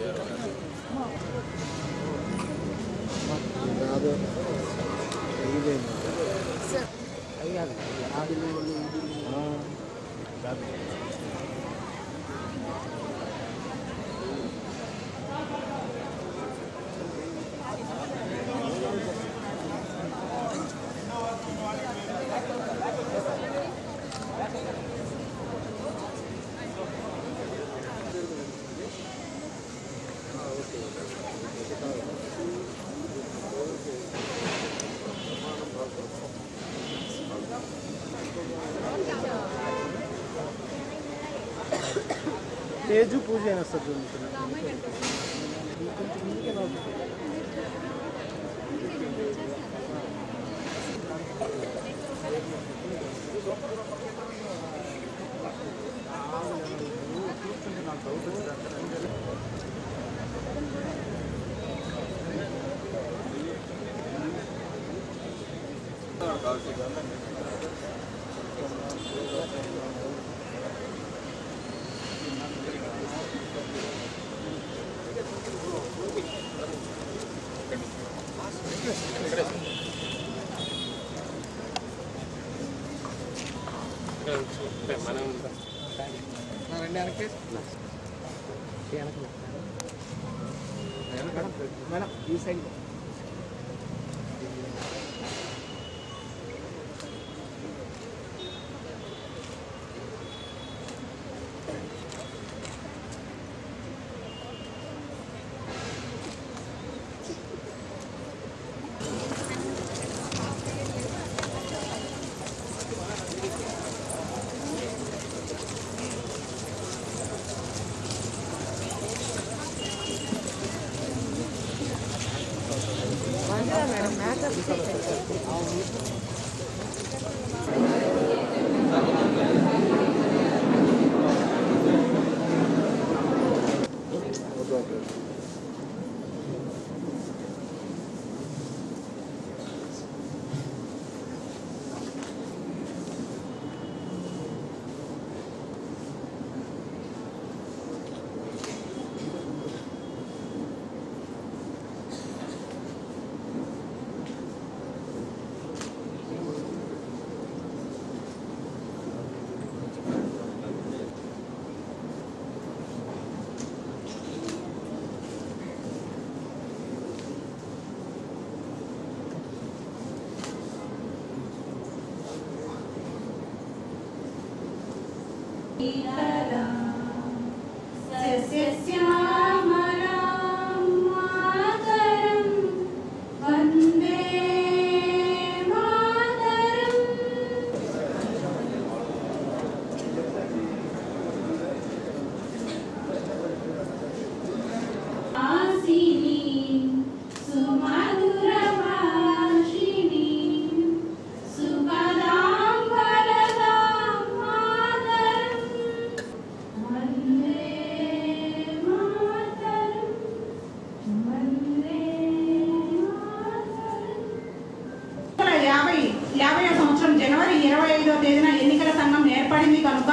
Yeah. Teju పూజ అయిన వస్తుంది madam ఈ సైడ్ Thank you. Yeah. ఇరవై ఐదో తేదీన ఎన్నికల సంఘం ఏర్పడింది కనుక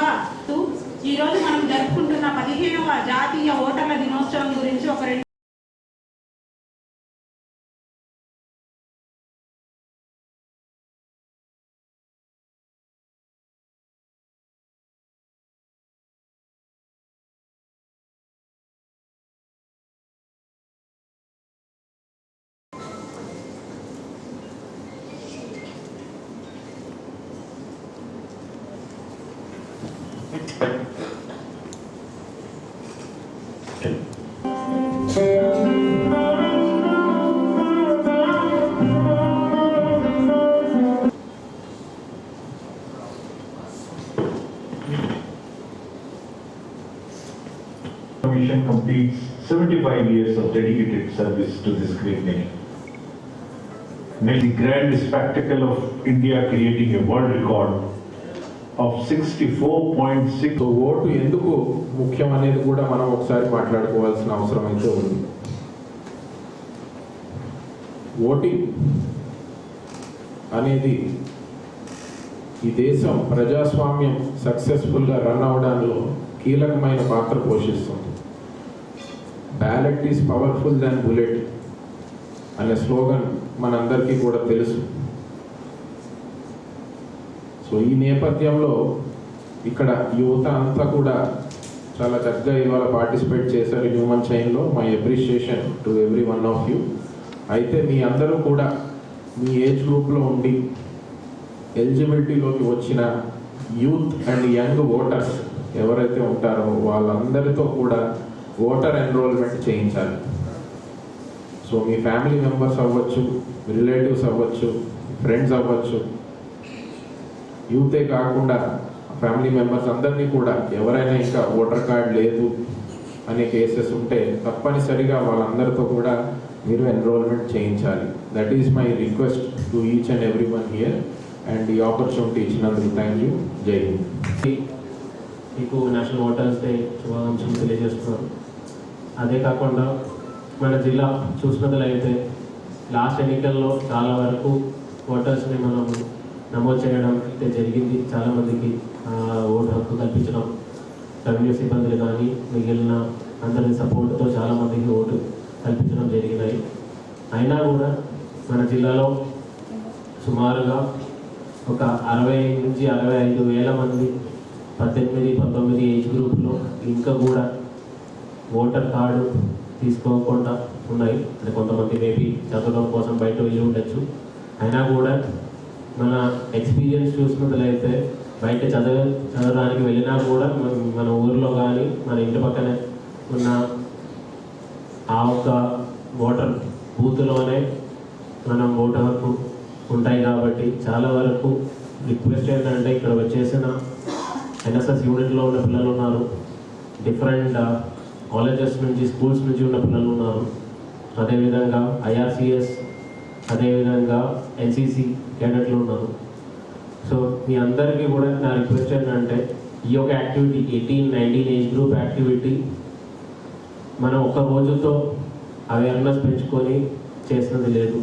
ఈ రోజు మనం జరుపుకుంటున్న పదిహేనవ జాతీయ ఓటర్ల దినోత్సవం గురించి ఒక రెండు 75 years of dedicated service to this great nation. Made the grand spectacle of India creating a world record of 64.6 so vote ఎందుకు ముఖ్యం అనేది కూడా మనం ఒకసారి మాట్లాడుకోవాల్సిన అవసరం అయితే ఉంది ఓటింగ్ అనేది ఈ దేశం ప్రజాస్వామ్యం సక్సెస్ఫుల్గా రన్ అవడంలో కీలకమైన పాత్ర పోషిస్తుంది ballot is powerful than bullet అనే స్లోగన్ మనందరికీ కూడా తెలుసు. సో ఈ నేపథ్యంలో ఇక్కడ యువత అంతా కూడా చాలా చక్కగా ఇవాళ పార్టిసిపేట్ చేశారు human చైన్లో my appreciation to every one of you అయితే మీ అందరూ కూడా మీ ఏజ్ గ్రూప్లో ఉండి ఎలిజిబిలిటీలోకి వచ్చిన యూత్ అండ్ యంగ్ ఓటర్స్ ఎవరైతే ఉంటారో వాళ్ళందరితో కూడా ఓటర్ ఎన్రోల్మెంట్ చేయించాలి. సో మీ ఫ్యామిలీ మెంబర్స్ అవ్వచ్చు రిలేటివ్స్ అవ్వచ్చు ఫ్రెండ్స్ అవ్వచ్చు. యూతే కాకుండా ఫ్యామిలీ మెంబర్స్ అందరినీ కూడా ఎవరైనా ఇంకా ఓటర్ కార్డ్ లేదు అనే కేసెస్ ఉంటే తప్పనిసరిగా వాళ్ళందరితో కూడా మీరు ఎన్రోల్మెంట్ చేయించాలి. That is my request to each and every one here and ఈ ఆపర్చునిటీ ఇచ్చినందుకు థ్యాంక్ యూ జై హింద్ మీకు నేషనల్ ఓటర్స్ డే శుభాకాంక్షలు తెలియజేస్తున్నాను అదే కాకుండా మన జిల్లా చూసినట్లయితే లాస్ట్ ఎన్నికల్లో చాలా వరకు ఓటర్స్ని మనం నమోదు చేయడం అయితే జరిగింది. చాలామందికి ఓటు హక్కు కల్పించడం రెవెన్యూ సిబ్బందులు కానీ మిగిలిన అందరి సపోర్ట్తో చాలామందికి ఓటు కల్పించడం జరిగినాయి. అయినా కూడా మన జిల్లాలో సుమారుగా ఒక అరవై నుంచి అరవై ఐదు వేల మంది పద్దెనిమిది పంతొమ్మిది ఏజ్ గ్రూప్లో ఇంకా కూడా ఓటర్ కార్డు తీసుకోకుండా ఉన్నాయి. అంటే కొంతమంది మేబీ చదవడం కోసం బయట వెళ్ళి ఉండొచ్చు. అయినా కూడా మన ఎక్స్పీరియన్స్ చూసినట్లయితే బయట చదవ చదవడానికి వెళ్ళినా కూడా మన- మన ఊర్లో కానీ మన ఇంటి పక్కనే ఉన్న ఆ ఒక్క ఓటర్ బూత్లోనే మనం ఓటు ఉంటాయి కాబట్టి చాలా వరకు రిక్వెస్ట్ ఏంటంటే ఇక్కడ వచ్చేసిన ఎన్ఎస్ఎస్ యూనిట్లో ఉన్న పిల్లలు ఉన్నారు. డిఫరెంట్ కాలేజెస్ నుంచి స్కూల్స్ నుంచి ఉన్న పిల్లలు ఉన్నారు. అదేవిధంగా ఐఆర్సిఎస్ అదేవిధంగా ఎన్సిసి క్యాడెట్లు ఉన్నారు. సో మీ అందరికీ కూడా నా రిక్వెస్ట్ ఏంటంటే ఈ యొక్క activity eighteen nineteen age group activity మనం ఒక రోజుతో అవేర్నెస్ పెంచుకొని చేసినది లేదు.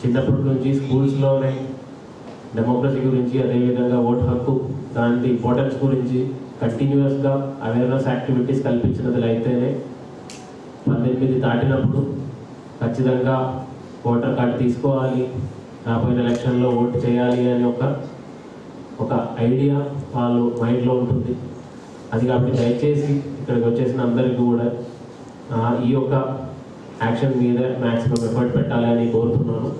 చిన్నప్పటి నుంచి స్కూల్స్లోనే డెమోక్రసీ గురించి అదేవిధంగా ఓటు హక్కు దాని ఇంపార్టెన్స్ గురించి కంటిన్యూస్గా అవేర్నెస్ యాక్టివిటీస్ కల్పించినట్లయితేనే పద్దెనిమిది దాటినప్పుడు ఖచ్చితంగా ఓటర్ కార్డు తీసుకోవాలి రాబోయే ఎలక్షన్లో ఓటు చేయాలి అని ఒక ఒక ఐడియా వాళ్ళు మైండ్లో ఉంటుంది. అది కాబట్టి దయచేసి ఇక్కడికి వచ్చేసిన అందరికీ కూడా ఈ యొక్క యాక్షన్ మీద మ్యాక్సిమం ఎఫర్ట్ పెట్టాలి అని కోరుతున్నాను.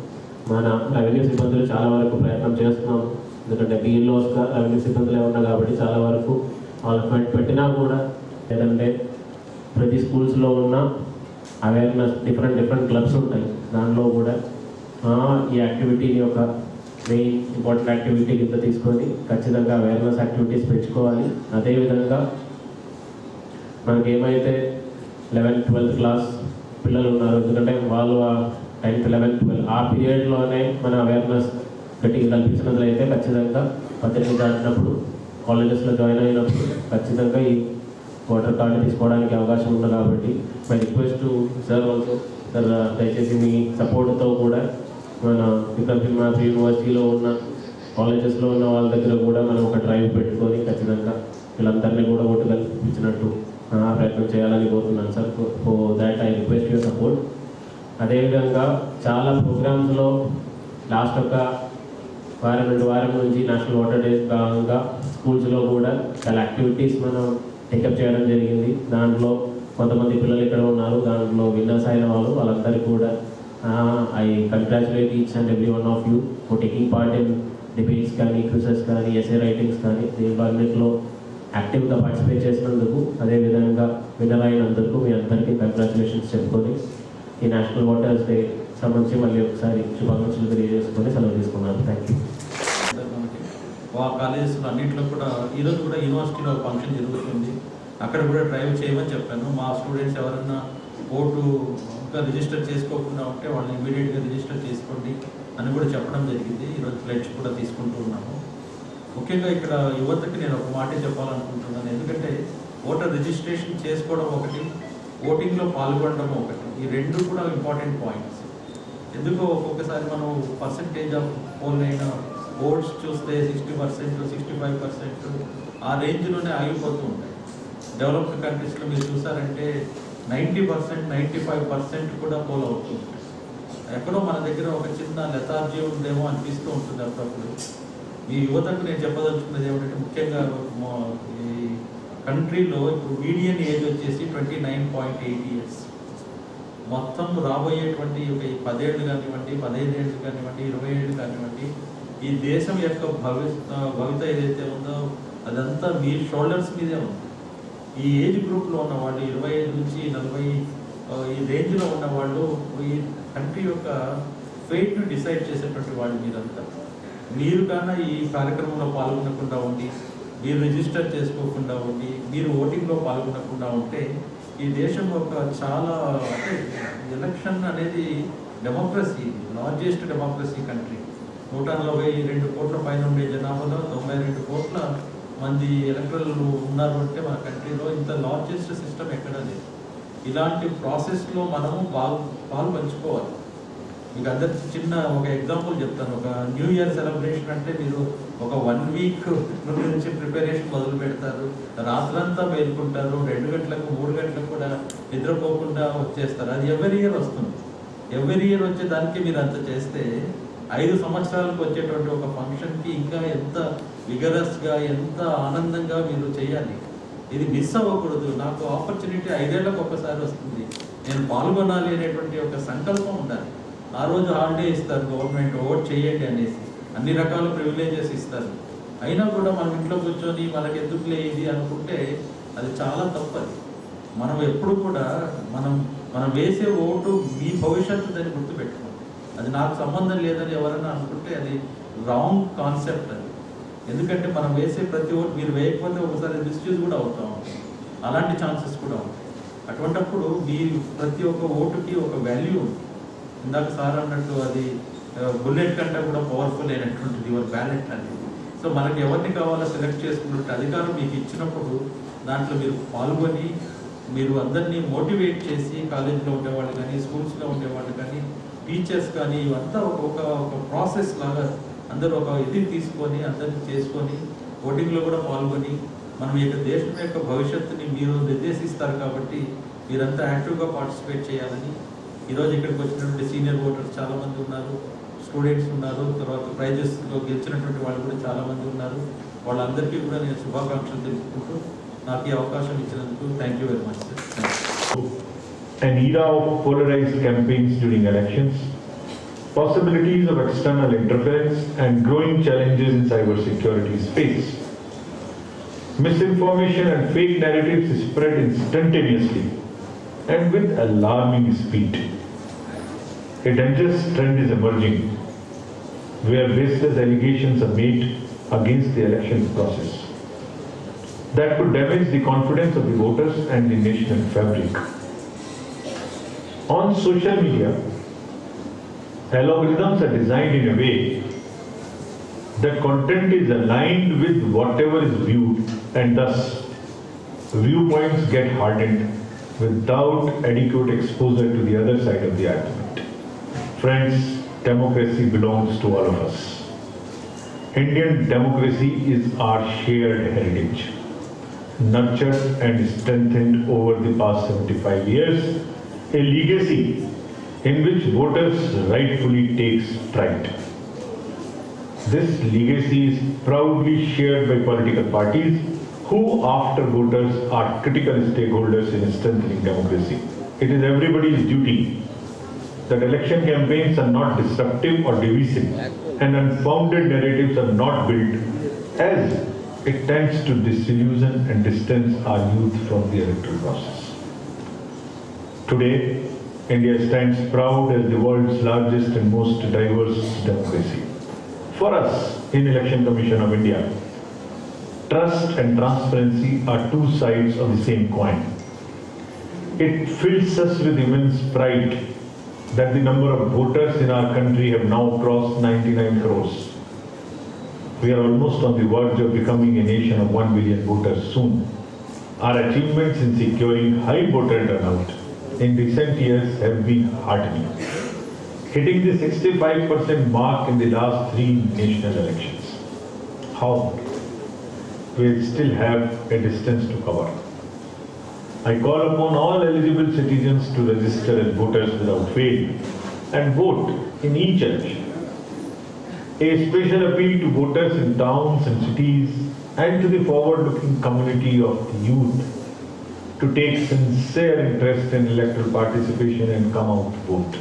మన రెవెన్యూ సిబ్బందులు చాలా వరకు ప్రయత్నం చేస్తున్నాం. ఎందుకంటే బిఎల్ఓస్గా రెవెన్యూ సిబ్బందులే ఉన్నా కాబట్టి చాలా వరకు వాళ్ళు ఫండ్ పెట్టినా కూడా లేదంటే ప్రతి స్కూల్స్లో ఉన్న అవేర్నెస్ డిఫరెంట్ డిఫరెంట్ క్లబ్స్ ఉంటాయి. దానిలో కూడా ఈ యాక్టివిటీని ఒక మెయిన్ ఇంపార్టెంట్ యాక్టివిటీ కింద తీసుకొని ఖచ్చితంగా అవేర్నెస్ యాక్టివిటీస్ పెంచుకోవాలి. అదేవిధంగా మనకి ఏమైతే లెవెన్త్ ట్వెల్త్ క్లాస్ పిల్లలు ఉన్నారు ఎందుకంటే వాళ్ళు టెన్త్ లెవెన్త్ ట్వెల్త్ ఆ పీరియడ్లోనే మన అవేర్నెస్ గట్టిగా కల్పించినట్లయితే ఖచ్చితంగా పద్దెనిమిది దాటినప్పుడు కాలేజెస్లో జాయిన్ అయినప్పుడు ఖచ్చితంగా ఈ వాటర్ కార్డు తీసుకోవడానికి అవకాశం ఉంది కాబట్టి my request sir also sir దయచేసి మీ సపోర్ట్తో కూడా మన విక్రమ్ యూనివర్సిటీలో ఉన్న కాలేజెస్లో ఉన్న వాళ్ళ దగ్గర కూడా మనం ఒక డ్రైవ్ పెట్టుకొని ఖచ్చితంగా వీళ్ళందరినీ కూడా ఓటు కల్పించినట్టు ఆ, ప్రయత్నం చేయాలని కోరుతున్నాను sir. For that I request your support అదేవిధంగా చాలా ప్రోగ్రామ్స్లో లాస్ట్ ఒక వారం రెండు వారం నుంచి నేషనల్ వాటర్ డే భాగంగా స్కూల్స్లో కూడా చాలా యాక్టివిటీస్ మనం టేకప్ చేయడం జరిగింది. దాంట్లో కొంతమంది పిల్లలు ఇక్కడ ఉన్నారు. దాంట్లో విన్నర్స్ అయిన వాళ్ళు వాళ్ళందరికీ కూడా I congratulate each and every one of you for taking part in debates కానీ క్విజెస్ కానీ ఎస్ఏ రైటింగ్స్ కానీ దీంట్లో అన్నింటిలో యాక్టివ్గా పార్టిసిపేట్ చేసినందుకు అదేవిధంగా విన్నర్ అయినందుకు మీ అందరికీ కంగ్రాచులేషన్స్ చెప్పుకొని ఈ నేషనల్ వాటర్స్ డే సంబంధించి మళ్ళీ ఒకసారి శుభాకాంక్షలు తెలియజేసుకొని సెలవు తీసుకున్నాను. థ్యాంక్ యూ మా కాలేజెస్లో అన్నింటిలో కూడా ఈరోజు కూడా యూనివర్సిటీలో ఫంక్షన్ జరుగుతుంది. అక్కడ కూడా డ్రైవ్ చేయమని చెప్పాను. మా స్టూడెంట్స్ ఎవరన్నా ఓటు ఇంకా రిజిస్టర్ చేసుకోకుండా ఉంటే వాళ్ళని ఇమీడియట్గా రిజిస్టర్ చేసుకోండి అని కూడా చెప్పడం జరిగింది. ఈరోజు ఫ్లెడ్జ్ కూడా తీసుకుంటూ ఉన్నాము. ముఖ్యంగా ఇక్కడ యువతకి నేను ఒక మాటే చెప్పాలనుకుంటున్నాను. ఎందుకంటే ఓటర్ రిజిస్ట్రేషన్ చేసుకోవడం ఒకటి ఓటింగ్లో పాల్గొనడం ఒకటి. ఈ రెండు కూడా ఇంపార్టెంట్ పాయింట్స్. ఎందుకో ఒక్కొక్కసారి మనం పర్సంటేజ్ ఆఫ్ పోల్ అయిన ఓట్స్ చూస్తే sixty percent sixty five percent ఆ రేంజ్లోనే ఆగిపోతూ ఉంటాయి. డెవలప్డ్ కంట్రీస్లో మీరు చూసారంటే ninety percent ninety five percent కూడా పోల్ అవుతుంది ఎక్కడో మన దగ్గర ఒక చిన్న లెథార్జీ ఉందేమో అనిపిస్తూ ఉంటుంది అప్పుడప్పుడు. ఈ యువతకు నేను చెప్పదలుచుకున్నది ఏమిటంటే ముఖ్యంగా ఈ కంట్రీలో ఇప్పుడు మీడియన్ ఏజ్ వచ్చేసి twenty nine point eight years. మొత్తం రాబోయేటువంటి ఒక పదేళ్ళు కానివ్వండి పదహైదు ఏళ్ళు కానివ్వండి ఇరవై ఏళ్ళు కానివ్వండి ఈ దేశం యొక్క భవి భవిత ఏదైతే ఉందో అదంతా మీ షోల్డర్స్ మీదే ఉంది. ఈ ఏజ్ గ్రూప్లో ఉన్న వాళ్ళు ఇరవై ఐదు నుంచి నలభై ఈ రేంజ్లో ఉన్న వాళ్ళు ఈ కంట్రీ యొక్క ఫేట్ను డిసైడ్ చేసేటువంటి వాళ్ళు మీరంతా. మీరు కన్నా ఈ కార్యక్రమంలో పాల్గొనకుండా ఉండి మీరు రిజిస్టర్ చేసుకోకుండా ఉండి మీరు ఓటింగ్లో పాల్గొనకుండా ఉంటే ఈ దేశం యొక్క చాలా అంటే ఎలక్షన్ అనేది డెమోక్రసీ లార్జెస్ట్ డెమోక్రసీ కంట్రీ. నూట నలభై రెండు కోట్ల పైన ఉండే జనాభాలో తొంభై రెండు కోట్ల మంది ఎలక్టర్లు ఉన్నారు అంటే మన కంట్రీలో ఇంత లార్జెస్ట్ సిస్టమ్ ఎక్కడా లేదు ఇలాంటి ప్రాసెస్లో మనము పాలు పాలు పంచుకోవాలి. మీకు అందరికి చిన్న ఒక ఎగ్జాంపుల్ చెప్తాను. ఒక న్యూ ఇయర్ సెలబ్రేషన్ అంటే మీరు ఒక వన్ వీక్ నుండి నుంచి ప్రిపరేషన్ మొదలు పెడతారు. రాత్రంతా మేల్కుంటారు. రెండు గంటలకు మూడు గంటలకు కూడా నిద్రపోకుండా వచ్చేస్తారు. అది ఎవరి ఇయర్ వస్తుంది. ఎవరి ఇయర్ వచ్చే దానికి మీరు అంత చేస్తే ఐదు సంవత్సరాలకు వచ్చేటువంటి ఒక ఫంక్షన్కి ఇంకా ఎంత విగరస్గా ఎంత ఆనందంగా మీరు చేయాలి? ఇది మిస్ అవ్వకూడదు. నాకు ఆపర్చునిటీ ఐదేళ్ళకు ఒకసారి వస్తుంది. నేను పాల్గొనాలి అనేటువంటి ఒక సంకల్పం ఉండాలి. ఆ రోజు హాలిడే ఇస్తారు గవర్నమెంట్ ఓట్ చేయండి అనేసి. అన్ని రకాల ప్రివిలేజెస్ ఇస్తారు. అయినా కూడా మనం ఇంట్లో కూర్చొని మనకి ఎందుకు ఇది అనుకుంటే అది చాలా తప్పది. మనం ఎప్పుడు కూడా మనం మనం వేసే ఓటు మీ భవిష్యత్తు దాన్ని గుర్తుపెట్టుకోండి అది నాకు సంబంధం లేదని ఎవరైనా అనుకుంటే అది రాంగ్ కాన్సెప్ట్ అది. ఎందుకంటే మనం వేసే ప్రతి ఓటు మీరు వేయకపోతే ఒకసారి మిస్యూజ్ కూడా అవుతాం అలాంటి ఛాన్సెస్ కూడా ఉంటాయి. అటువంటప్పుడు మీ ప్రతి ఒక్క ఓటుకి ఒక వాల్యూ ఉంది. ఇందాక సార్ అన్నట్టు అది బుల్లెట్ కంటే కూడా పవర్ఫుల్ అయినటువంటిది యువర్ బ్యాలెట్ అనేది సో మనకి ఎవరిని కావాలో సెలెక్ట్ చేసుకున్నట్టు అధికారం మీకు ఇచ్చినప్పుడు దాంట్లో మీరు పాల్గొని మీరు అందరినీ మోటివేట్ చేసి కాలేజీలో ఉండేవాళ్ళు కానీ స్కూల్స్లో ఉండేవాళ్ళు కానీ టీచర్స్ కానీ ఇవంతా ఒక ఒక ప్రాసెస్ లాగా అందరూ ఒక ఇది తీసుకొని అందరినీ చేసుకొని ఓటింగ్లో కూడా పాల్గొని మనం యొక్క దేశం యొక్క భవిష్యత్తుని మీరు నిర్దేశిస్తారు కాబట్టి మీరంతా యాక్టివ్గా పార్టిసిపేట్ చేయాలని. ఈరోజు ఇక్కడికి వచ్చినటువంటి సీనియర్ ఓటర్స్ చాలామంది ఉన్నారు. స్టూడెంట్స్ ఉన్నారు. తర్వాత ప్రైజెస్లో గెలిచినటువంటి వాళ్ళు కూడా చాలామంది ఉన్నారు. వాళ్ళందరికీ కూడా నేను శుభాకాంక్షలు తెలుసుకుంటూ నాకు ఈ అవకాశం ఇచ్చినందుకు thank you very much sir. An era of polarized campaigns during elections, possibilities of external interference, and growing challenges in cybersecurity space. Misinformation and fake narratives spread instantaneously and with alarming speed. A dangerous trend is emerging where baseless allegations are made against the election process that could damage the confidence of the voters and the national fabric. On social media, algorithms are designed in a way that content is aligned with whatever is viewed and thus viewpoints get hardened without adequate exposure to the other side of the argument. Friends, democracy belongs to all of us. Indian democracy is our shared heritage, nurtured and strengthened over the past 75 years, a legacy in which voters rightfully take pride. This legacy is proudly shared by political parties who, after voters, are critical stakeholders in strengthening democracy. It is everybody's duty that election campaigns are not disruptive or divisive and unfounded narratives are not built as it tends to disillusion and distance our youth from the electoral process. Today, India stands proud as the world's largest and most diverse democracy. For us in Election Commission of India, trust and transparency are two sides of the same coin. It fills us with immense pride that the number of voters in our country have now crossed 99 crores. We are almost on the verge of becoming a nation of 1 billion voters soon. Our achievements in securing high voter turnout in recent years have been heartening, hitting the 65% mark in the last three national elections. How? We still have a distance to cover. I call upon all eligible citizens to register as voters without fail and vote in each election. A special appeal to voters in towns and cities and to the forward-looking community of the youth to take sincere interest in electoral participation and come out to vote.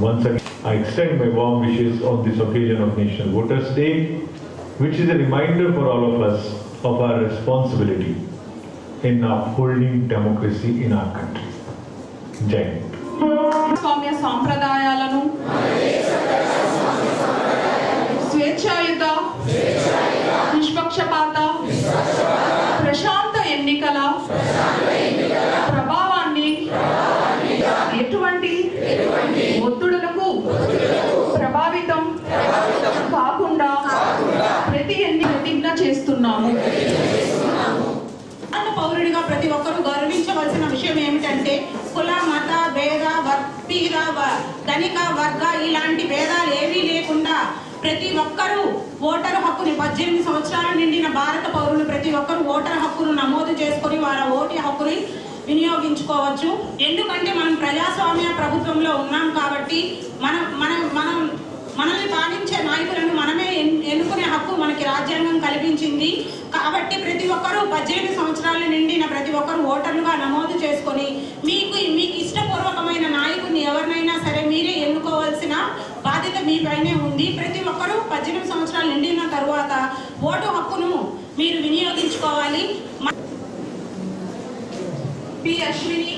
Once again, I extend my warm wishes on this occasion of National Voters' Day, which is a reminder for all of us of our responsibility in upholding democracy in our country. Jai Hind. Swamya సాంప్రదాయాలను స్వేచ్ఛాయుత నిష్పక్షపాత ప్రశాంత ఎన్నికల ప్రభావాన్ని ఎటువంటి ఒత్తిడులకు ప్రభావితం కాకుండా ప్రతి ఎన్ని ప్రతిజ్ఞ చేస్తున్నాము. భారత పౌరుడిగా ప్రతి ఒక్కరూ గౌరవించవలసిన విషయం ఏమిటంటే కుల మత భేద వర్తీర వ- ధనిక వర్గ ఇలాంటి భేదాలు ఏమీ లేకుండా ప్రతి ఒక్కరూ ఓటరు హక్కుని పద్దెనిమిది సంవత్సరాల నిండిన భారత పౌరులు ప్రతి ఒక్కరూ ఓటరు హక్కును నమోదు చేసుకొని వారి ఓటు హక్కుని వినియోగించుకోవచ్చు. ఎందుకంటే మనం ప్రజాస్వామ్య ప్రభుత్వంలో ఉన్నాం కాబట్టి మనం మనం మనం మనల్ని పాలించే నాయకులను మనమే ఎన్నుకునే హక్కు మనకి రాజ్యాంగం కల్పించింది. కాబట్టి ప్రతి ఒక్కరూ పద్దెనిమిది సంవత్సరాల నిండిన ప్రతి ఒక్కరూ ఓటర్లుగా నమోదు చేసుకొని మీకు మీకు ఇష్టపూర్వకమైన నాయకుని ఎవరినైనా సరే మీరే ఎన్నుకోవాల్సిన బాధ్యత మీపైనే ఉంది. ప్రతి ఒక్కరూ పద్దెనిమిది సంవత్సరాలు నిండిన తరువాత ఓటు హక్కును మీరు వినియోగించుకోవాలి. P Ashwini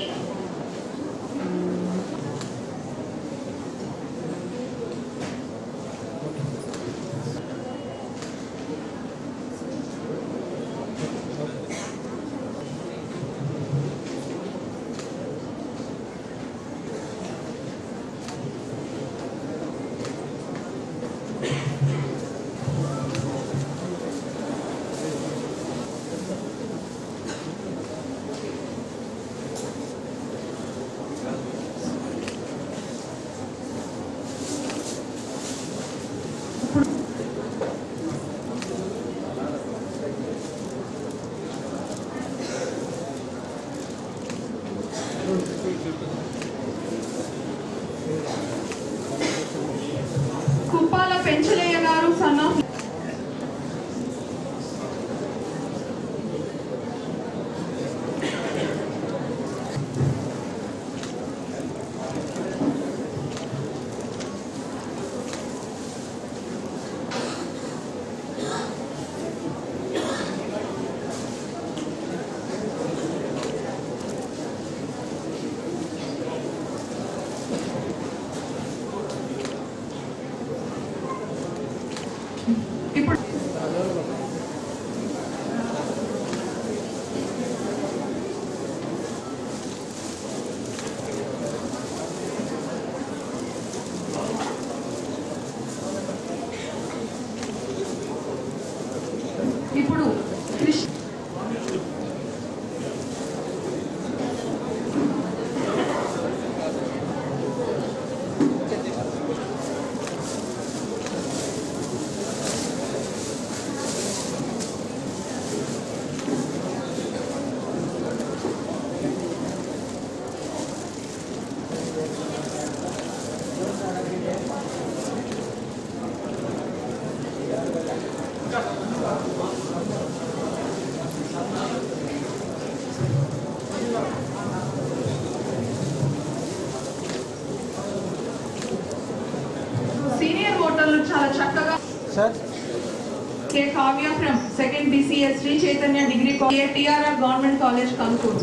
from second BCS Sri Chaitanya degree TRR government college Kankur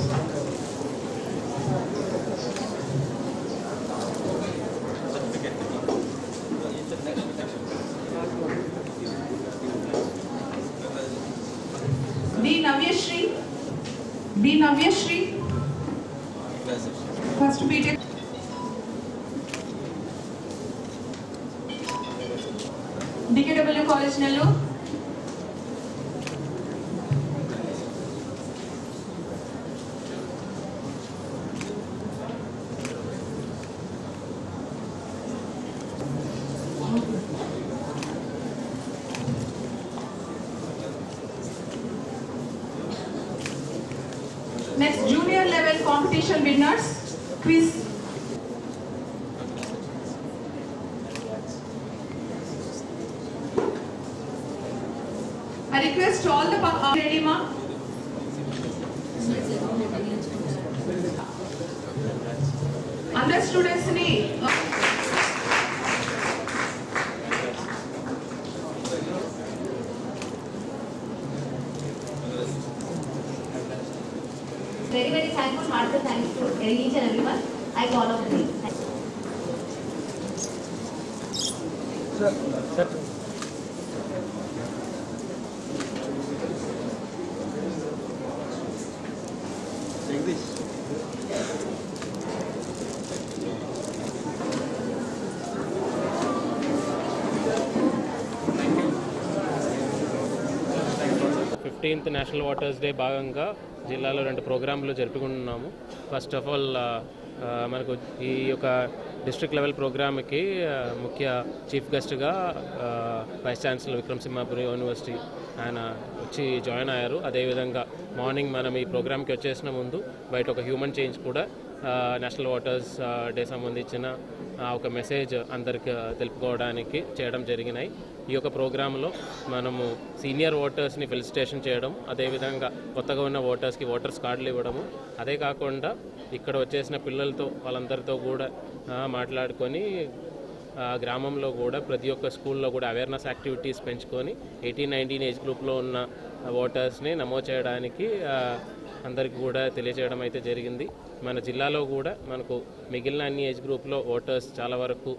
B Navyasri B Navyasri first BTech DKW college Nellore అందరు స్టూడెంట్స్ ని very very thankful, heartfelt thanks to each and everyone. I call up the tenth national voters day భాగంగా జిల్లాలో రెండు ప్రోగ్రాంలు జరుపుకుంటున్నాము. First of all మనకు ఈ యొక్క డిస్ట్రిక్ట్ లెవెల్ ప్రోగ్రామ్కి ముఖ్య చీఫ్ గెస్ట్గా vice chancellor Vikram Simhapuri university ఆయన వచ్చి జాయిన్ అయ్యారు. అదేవిధంగా మార్నింగ్ మనం ఈ ప్రోగ్రామ్కి వచ్చేసిన ముందు బయట ఒక హ్యూమన్ చేంజ్ కూడా నేషనల్ వాటర్స్ డే సంబంధించిన uh, ఒక మెసేజ్ అందరికి uh, తెలుపుకోవడానికి చేయడం జరిగినాయి. ఈ యొక్క ప్రోగ్రాంలో మనము సీనియర్ ఓటర్స్ని ఫెలిసిటేషన్ చేయడం అదేవిధంగా కొత్తగా ఉన్న ఓటర్స్కి ఓటర్స్ కార్డులు ఇవ్వడము అదే కాకుండా ఇక్కడ వచ్చేసిన పిల్లలతో వాళ్ళందరితో కూడా మాట్లాడుకొని గ్రామంలో కూడా ప్రతి ఒక్క స్కూల్లో కూడా అవేర్నెస్ యాక్టివిటీస్ పెంచుకొని ఎయిటీన్ నైన్టీన్ ఏజ్ గ్రూప్లో ఉన్న ఓటర్స్ని నమోదు చేయడానికి అందరికీ కూడా తెలియజేయడం అయితే జరిగింది. మన జిల్లాలో కూడా మనకు మిగిలిన అన్ని ఏజ్ గ్రూప్లో ఓటర్స్ చాలా వరకు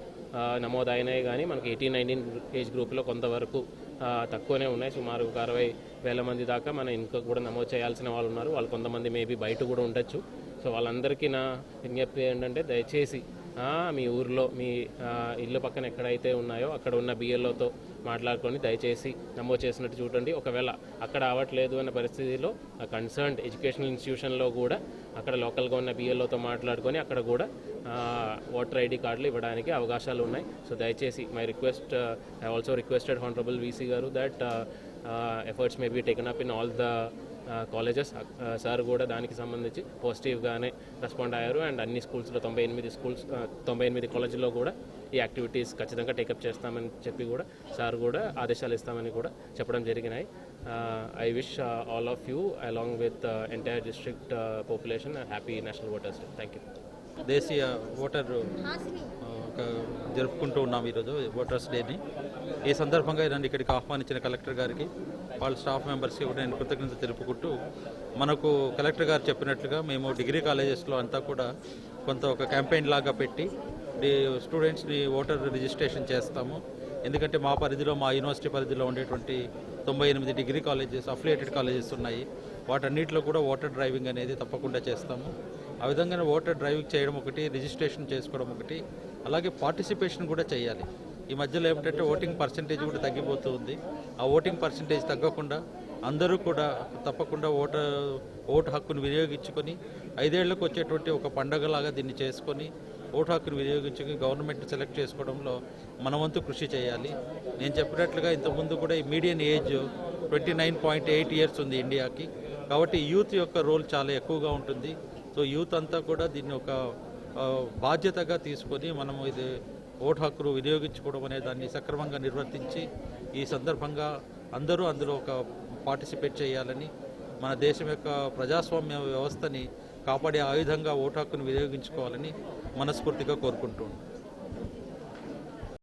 నమోదైనాయి కానీ మనకి ఎయిటీన్ నైన్టీన్ ఏజ్ గ్రూప్లో కొంతవరకు తక్కువనే ఉన్నాయి. సుమారు ఒక అరవై వేల మంది దాకా మనం ఇంకా కూడా నమోదు చేయాల్సిన వాళ్ళు ఉన్నారు. వాళ్ళు కొంతమంది మేబీ బయట కూడా ఉండొచ్చు. సో వాళ్ళందరికీ నా విజ్ఞప్తి ఏంటంటే దయచేసి మీ ఊర్లో మీ ఇల్లు పక్కన ఎక్కడైతే ఉన్నాయో అక్కడ ఉన్న బిఎల్ఓతో మాట్లాడుకొని దయచేసి నమోదు చేసినట్టు చూడండి. ఒకవేళ అక్కడ అవ్వట్లేదు అన్న పరిస్థితిలో ఆ కన్సర్న్డ్ ఎడ్యుకేషనల్ ఇన్స్టిట్యూషన్లో కూడా అక్కడ లోకల్గా ఉన్న బిఎల్ఓతో మాట్లాడుకొని అక్కడ కూడా ఓటర్ ఐడి కార్డులు ఇవ్వడానికి అవకాశాలు ఉన్నాయి. సో దయచేసి my request I also requested honourable VC గారు that efforts may be taken up in all the colleges sir కూడా దానికి సంబంధించి పాజిటివ్గానే రెస్పాండ్ అయ్యారు. అండ్ అన్ని స్కూల్స్లో తొంభై ఎనిమిది స్కూల్స్ తొంభై ఎనిమిది కాలేజీలో కూడా ఈ యాక్టివిటీస్ ఖచ్చితంగా టేకప్ చేస్తామని చెప్పి కూడా సార్ కూడా ఆదేశాలు ఇస్తామని కూడా చెప్పడం జరిగినాయి. I wish all of you along with entire district population happy national voters day thank you దేశీయ ఓటర్ జరుపుకుంటూ ఉన్నాం ఈరోజు ఓటర్స్ డేని ఈ సందర్భంగా నన్ను ఇక్కడికి ఆహ్వానించిన కలెక్టర్ గారికి వాళ్ళ స్టాఫ్ మెంబర్స్కి కూడా నేను కృతజ్ఞత తెలుపుకుంటూ మనకు కలెక్టర్ గారు చెప్పినట్లుగా మేము డిగ్రీ కాలేజెస్లో అంతా కూడా కొంత ఒక క్యాంపెయిన్ లాగా పెట్టి స్టూడెంట్స్ని ఓటర్ రిజిస్ట్రేషన్ చేస్తాము. ఎందుకంటే మా పరిధిలో మా యూనివర్సిటీ పరిధిలో ఉండేటువంటి తొంభై ఎనిమిది డిగ్రీ కాలేజెస్ అఫిలియేటెడ్ కాలేజెస్ ఉన్నాయి. వాటన్నిటిలో కూడా ఓటర్ డ్రైవింగ్ అనేది తప్పకుండా చేస్తాము. ఆ విధంగానే ఓటర్ డ్రైవింగ్ చేయడం ఒకటి రిజిస్ట్రేషన్ చేసుకోవడం ఒకటి అలాగే పార్టిసిపేషన్ కూడా చేయాలి. ఈ మధ్యలో ఏమిటంటే ఓటింగ్ పర్సంటేజ్ కూడా తగ్గిపోతూ ఉంది ఆ ఓటింగ్ పర్సంటేజ్ తగ్గకుండా అందరూ కూడా తప్పకుండా ఓట ఓటు హక్కును వినియోగించుకొని ఐదేళ్ళకు వచ్చేటువంటి ఒక పండగలాగా దీన్ని చేసుకొని ఓటు హక్కును వినియోగించుకొని గవర్నమెంట్ సెలెక్ట్ చేసుకోవడంలో మనవంతు కృషి చేయాలి. నేను చెప్పినట్లుగా ఇంతకుముందు కూడా ఈ median age twenty nine point eight years ఉంది ఇండియాకి. కాబట్టి యూత్ యొక్క రోల్ చాలా ఎక్కువగా ఉంటుంది. సో యూత్ అంతా కూడా దీన్ని ఒక బాధ్యతగా తీసుకొని మనం ఇది ఓటు హక్కును వినియోగించుకోవడం అనే దాన్ని సక్రమంగా నిర్వర్తించి ఈ సందర్భంగా అందరూ అందులో ఒక పార్టిసిపేట్ చేయాలని మన దేశం యొక్క ప్రజాస్వామ్య వ్యవస్థని కాపాడే ఆయుధంగా ఓటు హక్కును వినియోగించుకోవాలని మనస్ఫూర్తిగా కోరుకుంటున్నాను.